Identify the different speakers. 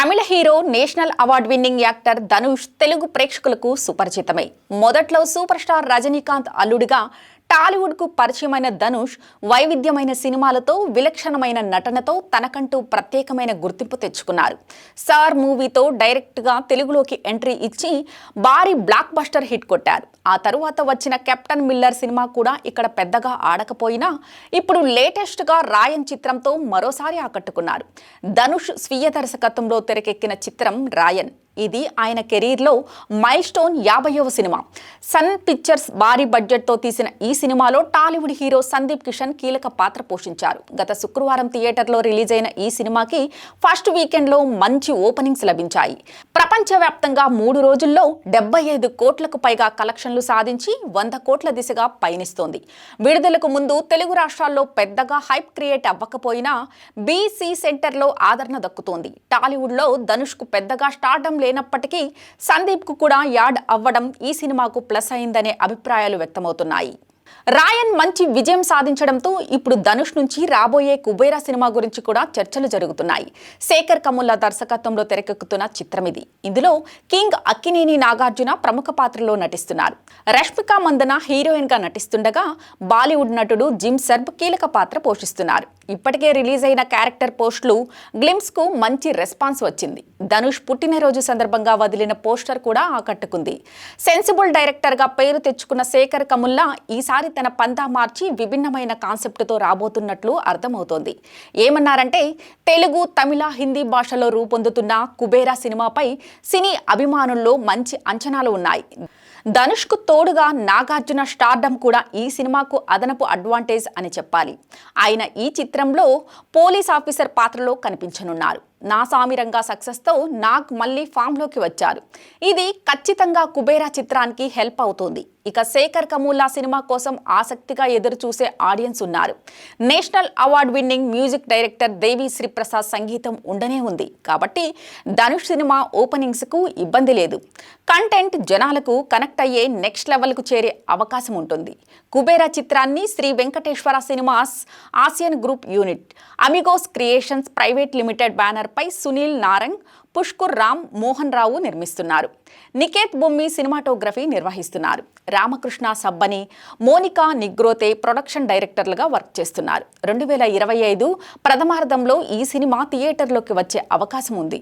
Speaker 1: Tamil hero national award winning actor Dhanush Telugu ప్రేక్షకులకు సుపరిచితమే. మొదట్లో సూపర్ స్టార్ రజనీకాంత్ అల్లుడిగా టాలీవుడ్కు పరిచయమైన ధనుష్ వైవిధ్యమైన సినిమాలతో విలక్షణమైన నటనతో తనకంటూ ప్రత్యేకమైన గుర్తింపు తెచ్చుకున్నారు. సార్ మూవీతో డైరెక్ట్గా తెలుగులోకి ఎంట్రీ ఇచ్చి భారీ బ్లాక్ బస్టర్ హిట్ కొట్టారు. ఆ తరువాత వచ్చిన కెప్టెన్ మిల్లర్ సినిమా కూడా ఇక్కడ పెద్దగా ఆడకపోయినా ఇప్పుడు లేటెస్ట్గా రాయన్ చిత్రంతో మరోసారి ఆకట్టుకున్నారు. ధనుష్ స్వీయ దర్శకత్వంలో తెరకెక్కిన చిత్రం రాయన్. ఇది ఆయన కెరీర్లో మైల్ స్టోన్ యాభైవ సినిమా. సన్ పిక్చర్స్ భారీ బడ్జెట్తో తీసిన ఈ సినిమాలో టాలీవుడ్ హీరో సందీప్ కిషన్ కీలక పాత్ర పోషించారు. గత శుక్రవారం థియేటర్లో రిలీజ్ అయిన ఈ సినిమాకి ఫస్ట్ వీకెండ్లో మంచి ఓపెనింగ్స్ లభించాయి. ప్రపంచవ్యాప్తంగా మూడు రోజుల్లో డెబ్బై ఐదు కోట్లకు పైగా కలెక్షన్లు సాధించి వంద కోట్ల దిశగా పయనిస్తోంది. విడుదలకు ముందు తెలుగు రాష్ట్రాల్లో పెద్దగా హైప్ క్రియేట్ అవ్వకపోయినా బీసీ సెంటర్లో ఆదరణ దక్కుతోంది. టాలీవుడ్లో ధనుష్కు పెద్దగా స్టార్డం లేనప్పటికీ సందీప్కు కూడా యాడ్ అవ్వడం ఈ సినిమాకు ప్లస్ అయిందనే అభిప్రాయాలు వ్యక్తమవుతున్నాయి. రాయన్ మంచి విజయం సాధించడంతో ఇప్పుడు ధనుష్ నుంచి రాబోయే కుబేరా సినిమా గురించి కూడా చర్చలు జరుగుతున్నాయి. శేఖర్ కముల్లా దర్శకత్వంలో తెరకెక్కుతున్న చిత్రం ఇది. ఇందులో కింగ్ అక్కినేని నాగార్జున ప్రముఖ పాత్రలో నటిస్తున్నారు. రష్మిక మందన హీరోయిన్గా నటిస్తుండగా బాలీవుడ్ నటుడు జిమ్ సర్బ్ కీలక పాత్ర పోషిస్తున్నారు. ఇప్పటికే రిలీజ్ అయిన క్యారెక్టర్ పోస్టులు గ్లిమ్స్కు మంచి రెస్పాన్స్ వచ్చింది. ధనుష్ పుట్టినరోజు సందర్భంగా వదిలిన పోస్టర్ కూడా ఆకట్టుకుంది. సెన్సిబుల్ డైరెక్టర్గా పేరు తెచ్చుకున్న శేఖర్ కముల్లా ఈసారి తన పంతా మార్చి విభిన్నమైన కాన్సెప్ట్తో రాబోతున్నట్లు అర్థమవుతోంది. ఏమన్నారంటే తెలుగు తమిళ హిందీ భాషలో రూపొందుతున్న కుబేరా సినిమాపై సినీ అభిమానుల్లో మంచి అంచనాలు ఉన్నాయి. ధనుష్కు తోడుగా నాగార్జున స్టార్డమ్ కూడా ఈ సినిమాకు అదనపు అడ్వాంటేజ్ అని చెప్పాలి. ఆయన ఈ చిత్రంలో పోలీస్ ఆఫీసర్ పాత్రలో కనిపించనున్నారు. నా సామిరంగా సక్సెస్తో నాగ్ మళ్ళీ ఫామ్లోకి వచ్చారు. ఇది ఖచ్చితంగా కుబేరా చిత్రానికి హెల్ప్ అవుతుంది. ఇక శేఖర్ కమూలా సినిమా కోసం ఆసక్తిగా ఎదురు చూసే ఆడియన్స్ ఉన్నారు. National award winning music director Devi Sriprasad సంగీతం ఉండనే ఉంది. కాబట్టి ధనుష్ సినిమా ఓపెనింగ్స్కు ఇబ్బంది లేదు. కంటెంట్ జనాలకు కనెక్ట్ అయ్యే నెక్స్ట్ లెవెల్కు చేరే అవకాశం ఉంటుంది. కుబేరా చిత్రాన్ని Sri Venkateswara cinemas Asian group unit Amigos creations private limited బ్యానర్పై సునీల్ నారంగ్ పుష్కర్ రామ్ మోహన్ రావు నిర్మిస్తున్నారు. నికేత్ బొమ్మి సినిమాటోగ్రఫీ నిర్వహిస్తున్నారు. రామకృష్ణ సబ్బని మోనికా నిగ్రోతే ప్రొడక్షన్ డైరెక్టర్లుగా వర్క్ చేస్తున్నారు. రెండు వేల ఇరవై ఐదు ప్రథమార్థంలో ఈ సినిమా థియేటర్లోకి వచ్చే అవకాశం ఉంది.